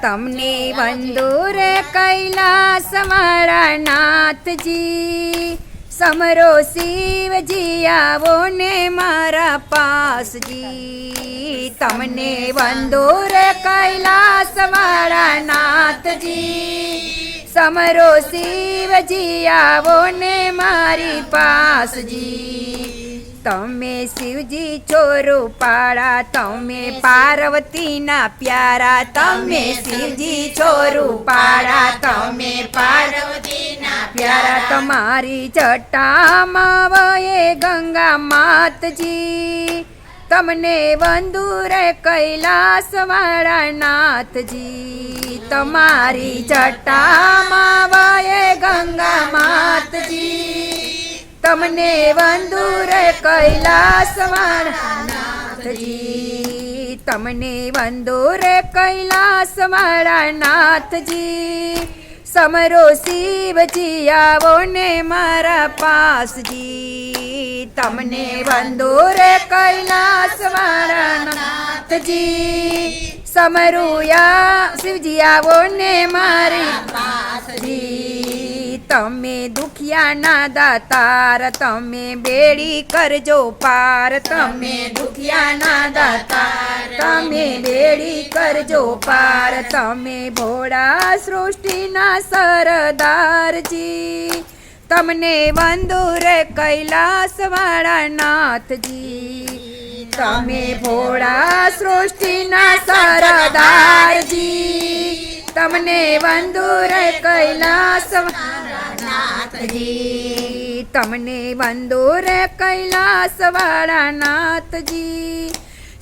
તમને વંદુર કૈલાસ મારા નાથજી. સમરો શિવજી આવો ને મારા પાસજી. તમને વંદુર કૈલાસ મારા નાથજી. સમરો શિવજી આવો ને મારી પાસજી. તમે શિવજી ચોરો પાડા તમે પાર્વતીના પ્યારા તમે શિવજી ચોરું પાડા તમે પાર્વતીના પ્યારા. તમારી જટામાં વયે ગંગા માતજી. તમને વંદુરે કૈલાસ વાળા નાથજી. તમારી જટામાં વયે ગંગા માતજી. તમને વંદુર કૈલાસ નાથજી તમને વંદુર મારા નાથજી સમરો શિવજી આવો ને મારા પાસજી. તમને વંદુર કૈલાસ વાળા નાથજી સમરુયા શિવજી આવો ને મારી પાસજી. તમે દુખિયાના દાતાર, તમે બેડી કરજો પાર, તમે દુખિયાના દાતાર, તમે બેડી કરજો પાર, તમે ભોળા સૃષ્ટિના સરદારજી. તમને વંદુર કૈલાસ વાળા નાથજી. તમે ભોળા સૃષ્ટિના સરદારજી. તમને વંદુર કૈલાસ નાથજી. તમને વંદુર કૈલાસ વાળા નાથજી.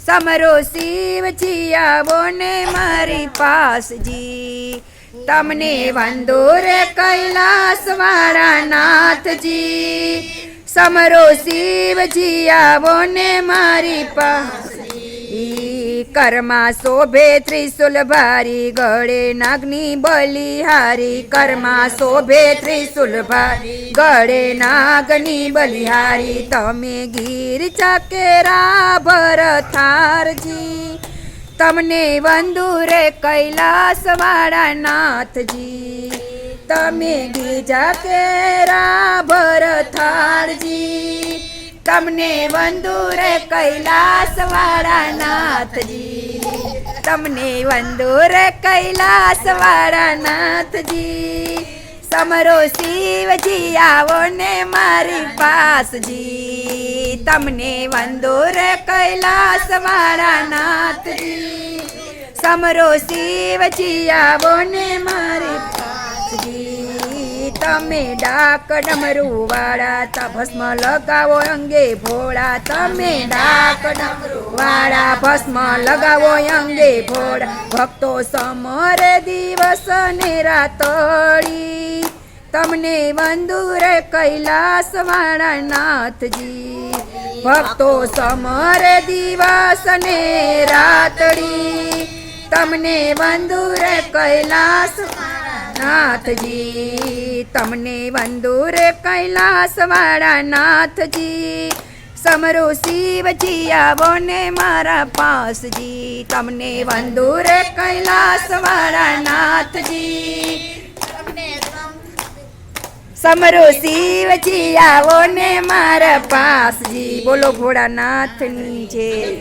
સમરો શિવજી આવો ને મારી પાસજી. તમને વંદુર કૈલાસ વાળા નાથજી. સમરો શિવજી આવો ને મારી પાસજી. કર્મા શોભે ત્રિશુલ ભારી ગળે નાગની બલિહારી કર્મા શોભે ત્રિશુલ ભારી ગળે નાગની બલિહારી તમે ગીર ચાકેરા ભરથારજી તમને વંદુરે કૈલાસ વાળા નાથજી તમે ગીજા કેરા ભરથાળજી તમને વંદુર કૈલાસ વાળા નાથજી તમને વંદુર કૈલાસ વાળા નાથજી સમરો શિવજી આવો ને મારી પાસજી. તમને વંદુર કૈલાસ વાળા નાથજી સમરો શિવજી આવો ને મારી પાસજી. તમે ડાક ડમરૂ વાળા તા ભસ્મ લગાવો અંગે ભોળા. તમે ડાક ડમરૂ વાળા ભસ્મ લગાવો અંગે ભોળા. ભક્તો સમરે દિવસ ને રાતળી. તમને વંદુર કૈલાસ વાળા નાથજી ભક્તો સમરે દિવસ ને રાતળી. તમને વંદુર કૈલાસ નાથજી તમને વંદુર કૈલાસવાળા નાથજી. સમરો શિવજી આવો ને મારા પાસજી. તમને વંદુર કૈલાસવાળા નાથજી. સમરો શિવજી આવો ને મારા પાસજી. બોલો ભોળાનાથની જય.